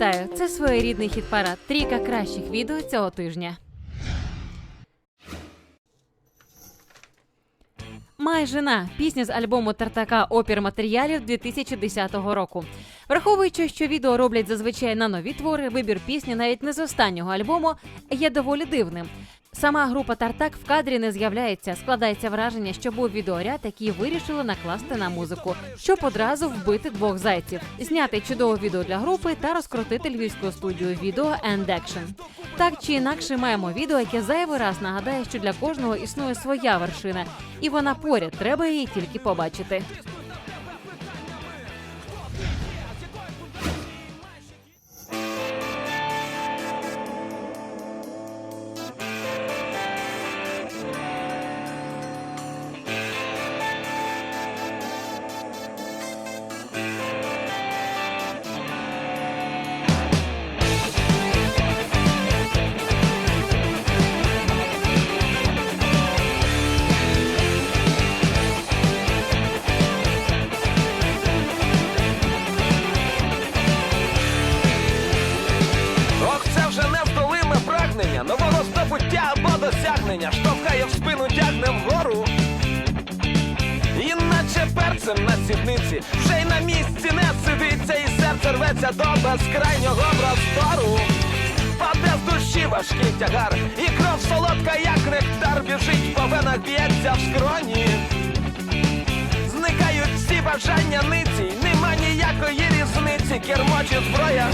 Вітаю! Це своєрідний хіт-парад. Трійка кращих відео цього тижня. Май жена пісня з альбому Тартака опір матеріалів 2010 року. Враховуючи, що відео роблять зазвичай на нові твори, вибір пісні навіть не з останнього альбому є доволі дивним. Сама група Тартак в кадрі не з'являється. Складається враження, що був відеоряд, який вирішили накласти на музику, щоб одразу вбити двох зайців, зняти чудове відео для групи та розкрутити львівську студію відео and Action. Так чи інакше маємо відео, яке зайвий раз нагадає, що для кожного існує своя вершина, і вона поряд. Треба її тільки побачити. Досягнення, штовхає в спину, тягне вгору. Іначе перцем на сідниці, вже й на місці не сидиться, і серце рветься до безкрайнього простору. Паде з душі важкий тягар, і кров солодка, як нектар, біжить по венах, б'ється в скроні. Зникають всі бажання ниці, нема ніякої різниці, кермо чи зброя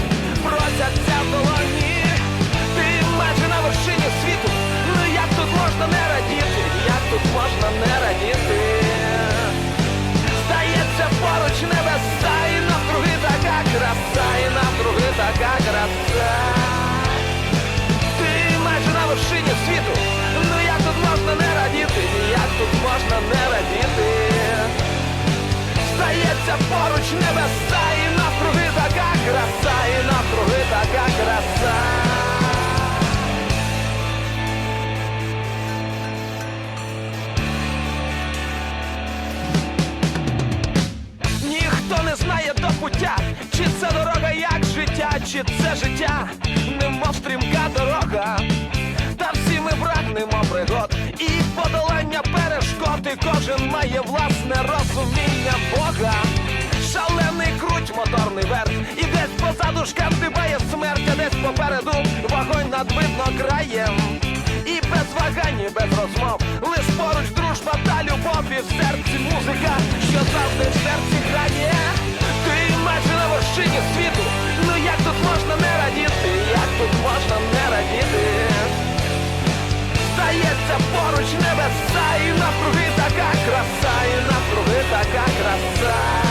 просяться в долоні. Ти майже на вершині світу. Поруч небеса і навкруги така краса, і навкруги така краса. Ніхто не знає до пуття, чи це дорога як життя, чи це життя, немов стрімка дорога. Та всі ми прагнемо пригод і подолання перешкод, і кожен має власне розуміння Бога. Шалений круть, моторний верх, і десь позаду шкандибає смерть, а десь попереду вогонь над видно краєм. І без вагань, і без розмов, лиш поруч дружба та любов, і в серці музика, що завжди в серці грає. Ти майже на вершині світу. Ну як тут можна не радіти? Як тут можна не радіти? Здається, поруч небеса, і навкруги така краса, і навкруги така краса.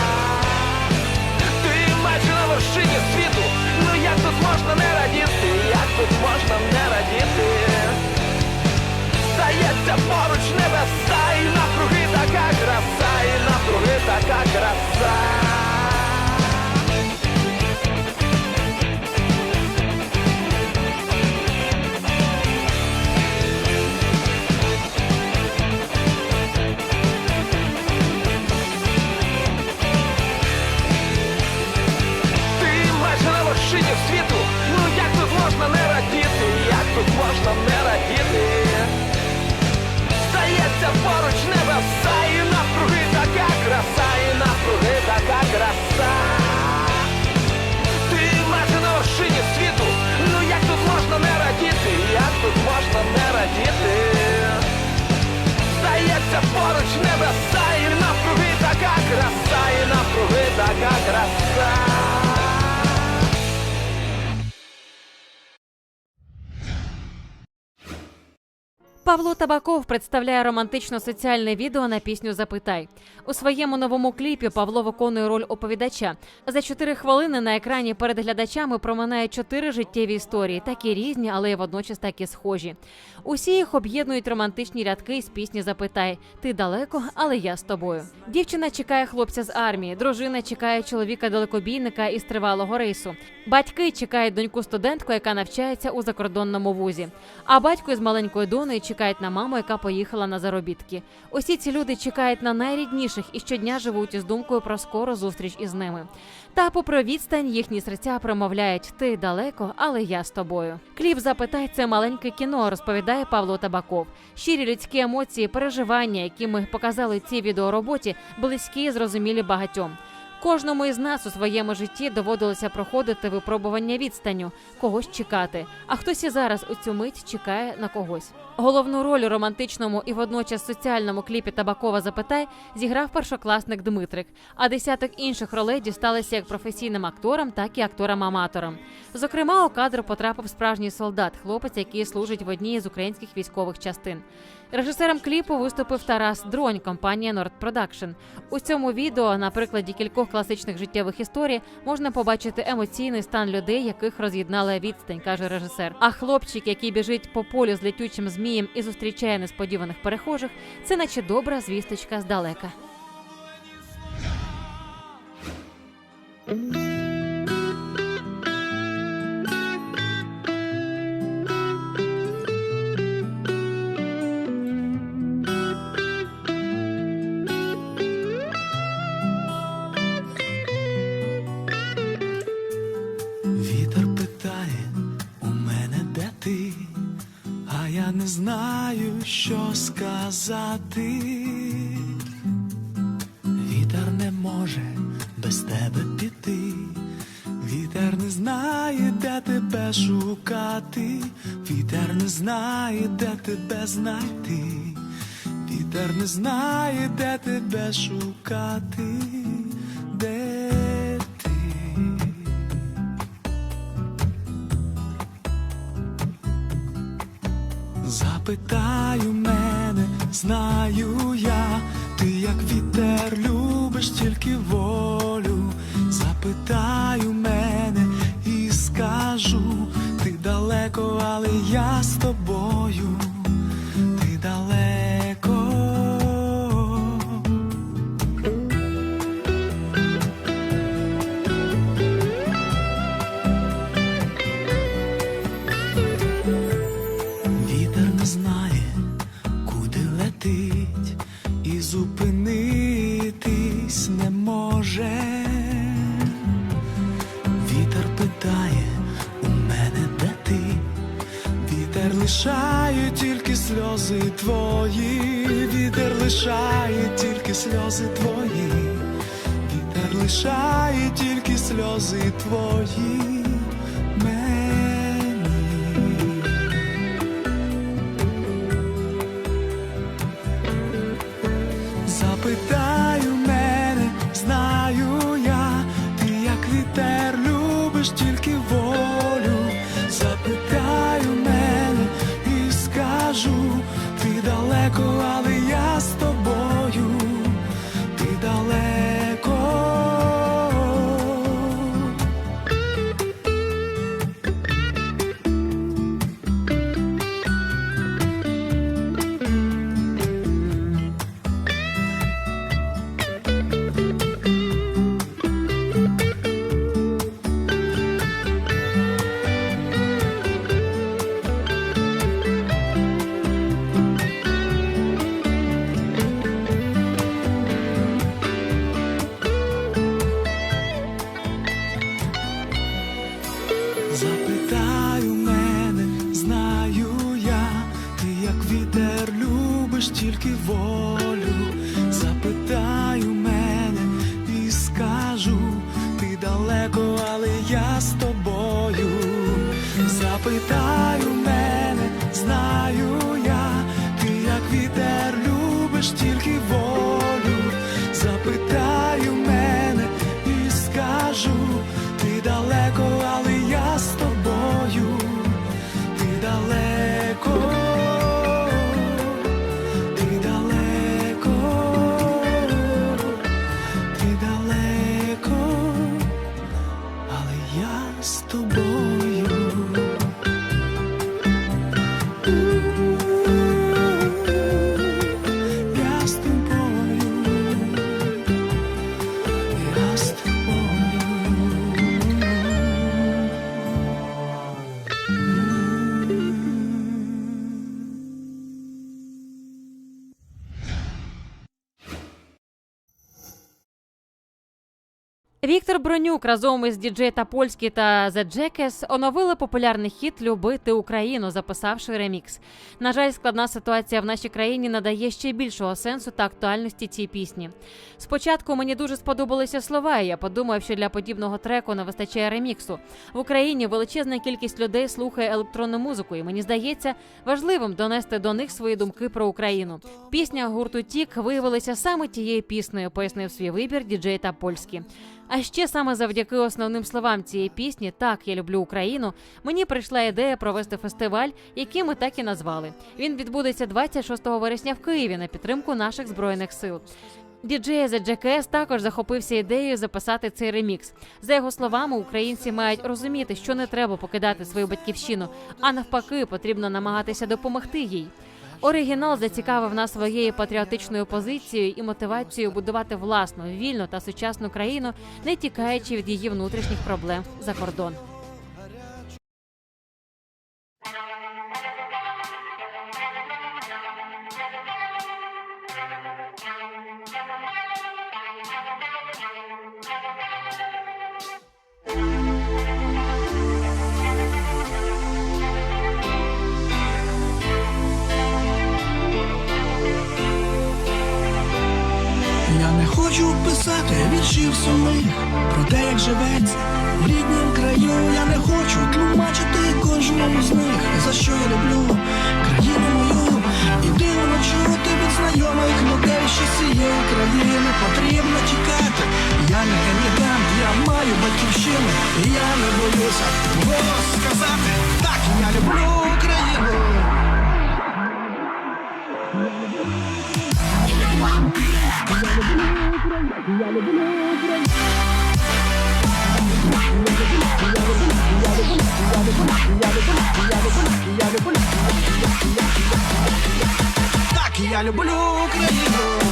На світу. Ну як тут можна не радіти? Як тут можна не радіти? Стається поруч Павло Табаков представляє романтично-соціальне відео на пісню Запитай. У своєму новому кліпі Павло виконує роль оповідача. За чотири хвилини на екрані перед глядачами проминає чотири життєві історії, такі різні, але й водночас такі схожі. Усі їх об'єднують романтичні рядки з пісні Запитай. Ти далеко, але я з тобою. Дівчина чекає хлопця з армії, дружина чекає чоловіка далекобійника із тривалого рейсу. Батьки чекають доньку студентку, яка навчається у закордонному вузі. А батько із маленькою донею чекає чекають на маму, яка поїхала на заробітки. Усі ці люди чекають на найрідніших і щодня живуть із думкою про скору зустріч із ними. Та, попри відстань, їхні серця промовляють Ти далеко, але я з тобою. Кліп запитай це маленьке кіно, розповідає Павло Табаков. Щирі людські емоції, переживання, які ми показали в цій відеороботі, близькі і зрозумілі багатьом. Кожному із нас у своєму житті доводилося проходити випробування відстанню, когось чекати, а хтось і зараз у цю мить чекає на когось. Головну роль у романтичному і водночас соціальному кліпі Табакова запитай зіграв першокласник Дмитрик, а десяток інших ролей дісталися як професійним акторам, так і акторам-аматорам. Зокрема, у кадр потрапив справжній солдат, хлопець, який служить в одній із українських військових частин. Режисером кліпу виступив Тарас Дронь, компанія Nord Production. У цьому відео, на прикладі кількох класичних життєвих історій, можна побачити емоційний стан людей, яких роз'єднала відстань, каже режисер. А хлопчик, який біжить по полю з летючим змієм і зустрічає несподіваних перехожих, це наче добра звісточка здалека. Шукати. Вітер не знає, де тебе знайти. Вітер не знає, де тебе шукати. Де ти? Запитаю зупинитись не може. Вітер питає у мене, де ти? Вітер лишає тільки сльози твої, вітер лишає тільки сльози твої, вітер лишає тільки сльози твої. Віктор Бронюк разом із діджей Тапольський та The Jackets оновили популярний хіт Любити Україну, записавши ремікс. На жаль, складна ситуація в нашій країні надає ще більшого сенсу та актуальності цій пісні. Спочатку мені дуже сподобалися слова. і Я подумав, що для подібного треку не вистачає реміксу. В Україні величезна кількість людей слухає електронну музику, і мені здається важливим донести до них свої думки про Україну. Пісня гурту Тік виявилася саме тією піснею, пояснив свій вибір діджей Тапольський. А ще саме завдяки основним словам цієї пісні Так, я люблю Україну. Мені прийшла ідея провести фестиваль, який ми так і назвали. Він відбудеться 26 вересня в Києві на підтримку наших збройних сил. Діджей The Jackass також захопився ідеєю записати цей ремікс. За його словами, українці мають розуміти, що не треба покидати свою батьківщину, а навпаки, потрібно намагатися допомогти їй. Оригінал зацікавив нас своєю патріотичною позицією і мотивацією будувати власну вільну та сучасну країну, не тікаючи від її внутрішніх проблем за кордон. Віршів сумних про те, як живеться в ріднім краю. Я не хочу тлумачити кожному з них, за що я люблю країну мою. І дивно чути від знайомих людей, що цієї країни потрібно тікати. Я не емігрант, я маю батьківщину, і я не боюся голос сказати. Так, я люблю Так, я люблю Україну.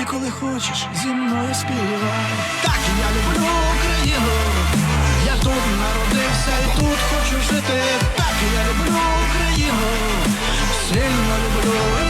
Ти коли хочеш зі мною співай. Так я люблю Україну. Я тут народився і тут хочу жити. Так я люблю Україну. Сильно люблю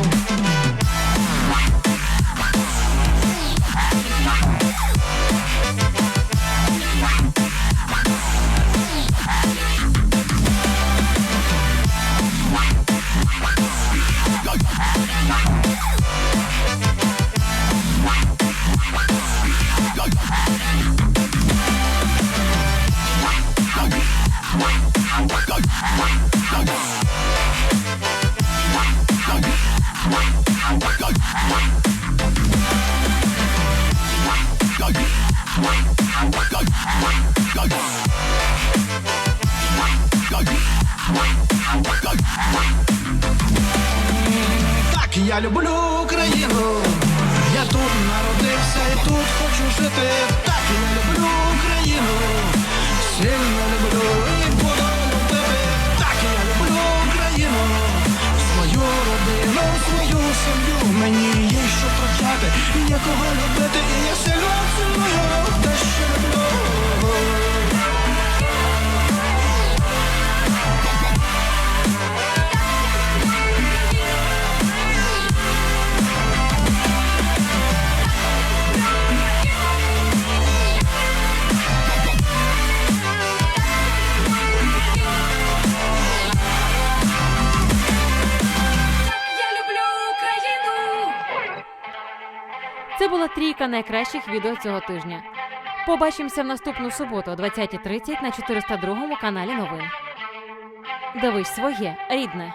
Так, я люблю Україну. Я тут народився і тут хочу жити. Так, я люблю Україну. Сильно люблю і буду любити. Так, я люблю Україну. Свою родину, свою сім'ю. Мені є що прощати, є кого любити, і я сильно Це була трійка найкращих відео цього тижня. Побачимося в наступну суботу о 20.30 на 402 каналі новин. Дивись своє рідне.